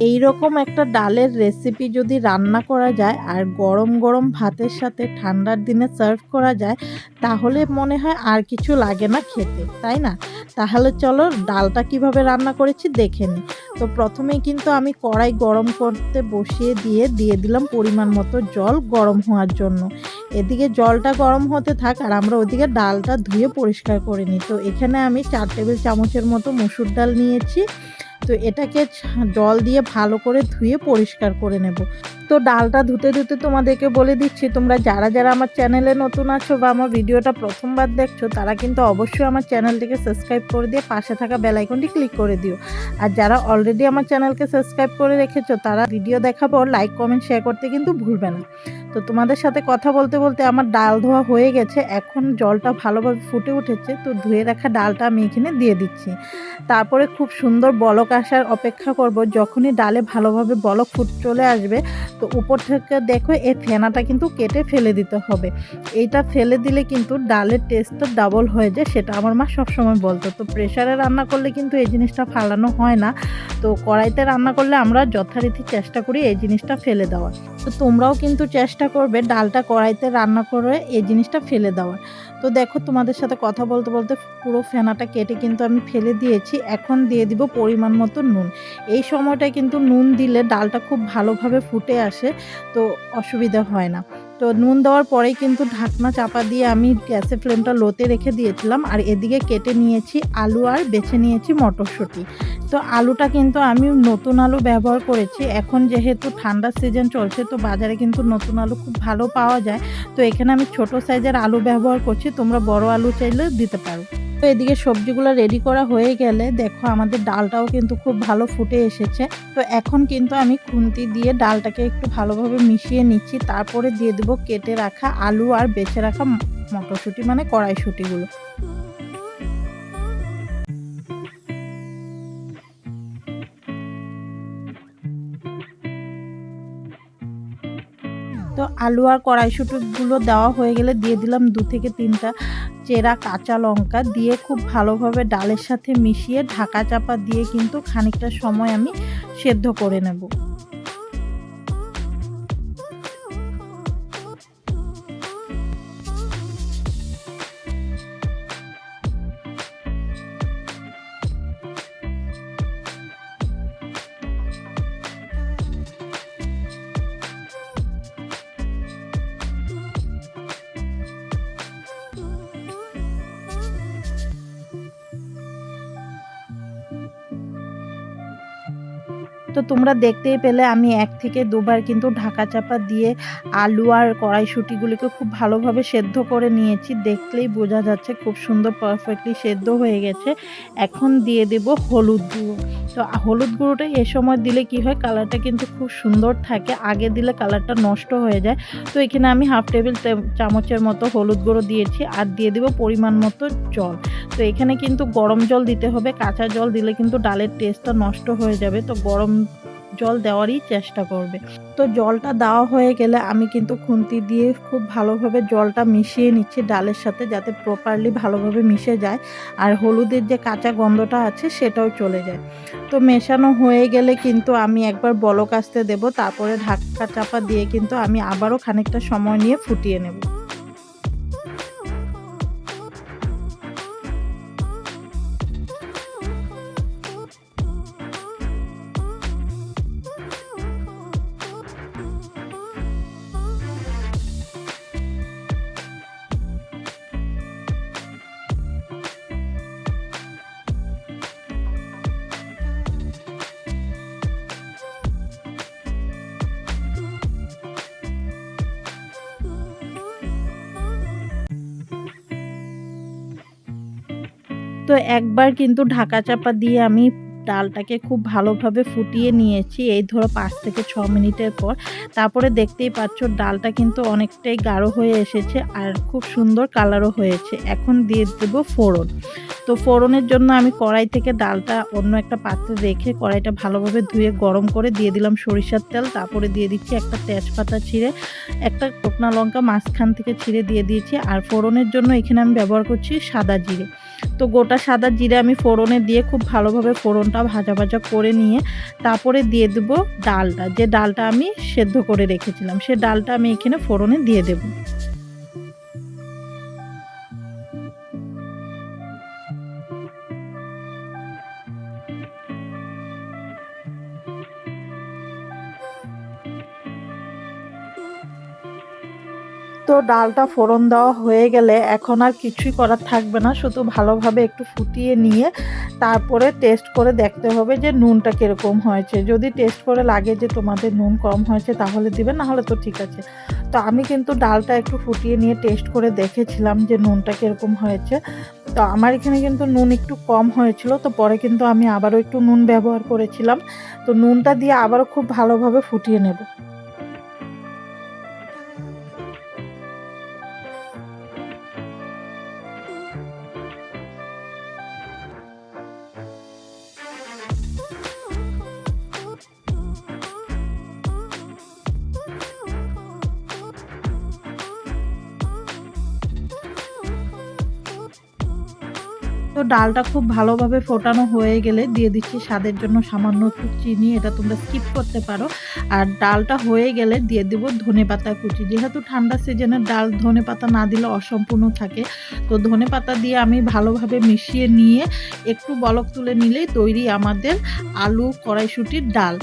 এই রকম একটা ডালের রেসিপি যদি রান্না করা যায় আর গরম গরম ভাতের সাথে ঠান্ডার দিনে সার্ভ করা যায়, তাহলে মনে হয় আর কিছু লাগে না খেতে, তাই না? তাহলে চলো ডালটা কীভাবে রান্না করেছি দেখে নিই তো প্রথমেই কিন্তু আমি কড়াই গরম করতে বসিয়ে দিয়ে দিয়ে দিলাম পরিমাণ মতো জল গরম হওয়ার জন্য। এদিকে জলটা গরম হতে থাক আর আমরা ওদিকে ডালটা ধুয়ে পরিষ্কার করে নিই। তো এখানে আমি চার টেবিল চামচের মতো মসুর ডাল নিয়েছি। তো এটাকে জল দিয়ে ভালো করে ধুয়ে পরিষ্কার করে নেব। তো ডালটা ধুতে ধুতে তোমাদেরকে বলে দিচ্ছি, তোমরা যারা যারা আমার চ্যানেলে নতুন আছো বা আমার ভিডিওটা প্রথমবার দেখছ, তারা কিন্তু অবশ্যই আমার চ্যানেলটিকে সাবস্ক্রাইব করে দিয়ে পাশে থাকা বেল আইকনটি ক্লিক করে দিও। আর যারা অলরেডি আমার চ্যানেলকে সাবস্ক্রাইব করে রেখেছো, তারা ভিডিও দেখাবো লাইক কমেন্ট শেয়ার করতে কিন্তু ভুলবে না। তো তোমাদের সাথে কথা বলতে বলতে আমার ডাল ধোয়া হয়ে গেছে, এখন জলটা ভালোভাবে ফুটে উঠেছে, তো ধুয়ে রাখা ডালটা আমি এখানে দিয়ে দিচ্ছি। তারপরে খুব সুন্দর বলক আসার অপেক্ষা করব, যখনই ডালে ভালোভাবে বলক ফুট চলে আসবে, তো উপর থেকে দেখো এই ফেনাটা কিন্তু কেটে ফেলে দিতে হবে। এইটা ফেলে দিলে কিন্তু ডালের টেস্টটা ডাবল হয়ে যায়, সেটা আমার মা সবসময় বলতো। তো প্রেশারে রান্না করলে কিন্তু এই জিনিসটা ফালানো হয় না, তো কড়াইতে রান্না করলে আমরা যথারীতি চেষ্টা করি এই জিনিসটা ফেলে দেওয়ার। তো তোমরাও কিন্তু চেষ্টা করবে ডালটা কড়াইতে রান্না করে এই জিনিসটা ফেলে দেওয়ার। তো দেখো তোমাদের সাথে কথা বলতে বলতে পুরো ফেনাটা কেটে কিন্তু আমি ফেলে দিয়েছি। এখন দিয়ে দিব পরিমাণ মতো নুন। এই সময়টায় কিন্তু নুন দিলে ডালটা খুব ভালোভাবে ফুটে আসে, তো অসুবিধা হয় না। তো নুন দেওয়ার পরেই কিন্তু ঢাকনা চাপা দিয়ে আমি গ্যাসের ফ্লেমটা লোতে রেখে দিয়েছিলাম। আর এদিকে কেটে নিয়েছি আলু আর বেছে নিয়েছি মটরশুঁটি। তো আলুটা কিন্তু আমি নতুন আলু ব্যবহার করেছি। এখন যেহেতু ঠান্ডার সিজন চলছে, তো বাজারে কিন্তু নতুন আলু খুব ভালো পাওয়া যায়। তো এখানে আমি ছোট সাইজের আলু ব্যবহার করছি। তোমরা বড় আলু চাইলে দিতে পারো। তো এদিকে সবজিগুলো রেডি করা হয়ে গেলে দেখো আমাদের ডালটাও কিন্তু খুব ভালো ফুটে এসেছে। তো এখন কিন্তু আমি খুন্তি দিয়ে ডালটাকে একটু ভালোভাবে মিশিয়ে নিচ্ছি। তারপরে দিয়ে দেবো কেটে রাখা আলু আর বেছে রাখা মটরশুঁটি মানে কড়াইশুঁটিগুলো। তো আলু আর কড়াইশুঁটিগুলো দেওয়া হয়ে গেলে দিয়ে দিলাম দু থেকে তিনটা চেরা কাঁচা লঙ্কা দিয়ে খুব ভালোভাবে ডালের সাথে মিশিয়ে ঢাকা চাপা দিয়ে কিন্তু খানিকটা সময় আমি সেদ্ধ করে নেব। তো তোমরা দেখতেই পেলে আমি এক থেকে দুবার কিন্তু ঢাকা চাপা দিয়ে আলু আর কড়াইশুঁটিগুলিকে খুব ভালোভাবে সেদ্ধ করে নিয়েছি। দেখলেই বোঝা যাচ্ছে খুব সুন্দর পারফেক্টলি সেদ্ধ হয়ে গেছে। এখন দিয়ে দেব হলুদ গুঁড়ো। তো হলুদ গুঁড়োটা এ সময় দিলে কি হয়, কালারটা কিন্তু খুব সুন্দর থাকে, আগে দিলে কালারটা নষ্ট হয়ে যায়। তো এখানে আমি হাফ টেবিল চামচের মতো হলুদ গুঁড়ো দিয়েছি আর দিয়ে দেবো পরিমাণ মতো জল। তো এখানে কিন্তু গরম জল দিতে হবে, কাঁচা জল দিলে কিন্তু ডালের টেস্টটা নষ্ট হয়ে যাবে। তো গরম জল দেওয়ারই চেষ্টা করবে। তো জলটা দেওয়া হয়ে গেলে আমি কিন্তু খুন্তি দিয়ে খুব ভালোভাবে জলটা মিশিয়ে নিচ্ছি ডালের সাথে যাতে প্রপারলি ভালোভাবে মিশে যায়। আর হলুদের যে কাঁচা গন্ধটা আছে সেটাও চলে যায়। তো মেশানো হয়ে গেলে কিন্তু আমি একবার বলক আসতে দেবো, তারপরে ঢাকা চাপা দিয়ে কিন্তু আমি আবারও খানিকটা সময় নিয়ে ফুটিয়ে নেব। একবার কিন্তু ঢাকা চাপা দিয়ে আমি ডালটাকে খুব ভালোভাবে ফুটিয়ে নিয়েছি। এই ধরো পাঁচ থেকে ছ মিনিটের পর। তারপরে দেখতেই পাচ্ছ ডালটা কিন্তু অনেকটাই গাঢ় হয়ে এসেছে আর খুব সুন্দর কালারও হয়েছে। এখন দিয়ে দেবো ফোড়ন। তো ফোড়নের জন্য আমি কড়াই থেকে ডালটা অন্য একটা পাত্রে রেখে কড়াইটা ভালোভাবে ধুয়ে গরম করে দিয়ে দিলাম সরিষার তেল। তারপরে দিয়ে দিচ্ছি একটা তেজপাতা ছিঁড়ে, একটা শুকনা লঙ্কা মাঝখান থেকে ছিঁড়ে দিয়ে দিয়েছি। আর ফোড়নের জন্য এখানে আমি ব্যবহার করছি সাদা জিরে। তো গোটা সাদা জিরে আমি ফোড়নে দিয়ে খুব ভালোভাবে ফোড়নটা ভাজা ভাজা করে নিয়ে তারপরে দিয়ে দেব ডালটা। যে ডালটা আমি সেদ্ধ করে রেখেছিলাম, সে ডালটা আমি এখানে ফোড়নে দিয়ে দেবো। তো ডালটা ফোড়ন দেওয়া হয়ে গেলে এখন আর কিছুই করার থাকবে না, শুধু ভালোভাবে একটু ফুটিয়ে নিয়ে তারপরে টেস্ট করে দেখতে হবে যে নুনটা কীরকম হয়েছে। যদি টেস্ট করে লাগে যে তোমাদের নুন কম হয়েছে তাহলে দিবে, না হলে তো ঠিক আছে। তো আমি কিন্তু ডালটা একটু ফুটিয়ে নিয়ে টেস্ট করে দেখেছিলাম যে নুনটা কীরকম হয়েছে। তো আমার এখানে কিন্তু নুন একটু কম হয়েছিল, তো পরে কিন্তু আমি আবারও একটু নুন ব্যবহার করেছিলাম। তো নুনটা দিয়ে আবারও খুব ভালোভাবে ফুটিয়ে নেব। ডালটা খুব ভালোভাবে ফোটানো হয়ে গেলে দিয়ে দিচ্ছি স্বাদের জন্য সামান্য একটু চিনি, এটা তোমরা স্কিপ করতে পারো। আর ডালটা হয়ে গেলে দিয়ে দিব ধনে পাতা কুচি। যেহেতু ঠান্ডা সিজনের ডাল ধনে পাতা না দিলে অসম্পূর্ণ থাকে, তো ধনে পাতা দিয়ে আমি ভালোভাবে মিশিয়ে নিয়ে একটু বলক তুলে নিলেই তৈরি আমাদের আলু কড়াইশুটির ডাল।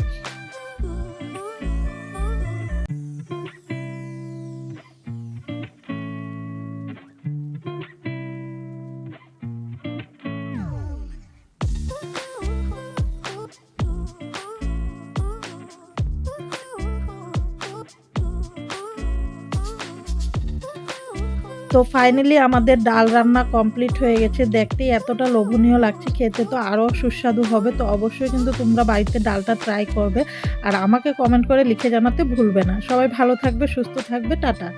তো ফাইনালি আমাদের ডাল রান্না কমপ্লিট হয়ে গেছে। দেখতে এতটা লোভনীয় লাগছে, খেতে তো আরও সুস্বাদু হবে, তো অবশ্যই কিন্তু তোমরা বাড়িতে ডালটা ট্রাই করবে। আর আমাকে কমেন্ট করে লিখে জানাতে ভুলবে না। সবাই ভালো থাকবে, সুস্থ থাকবে, টাটা।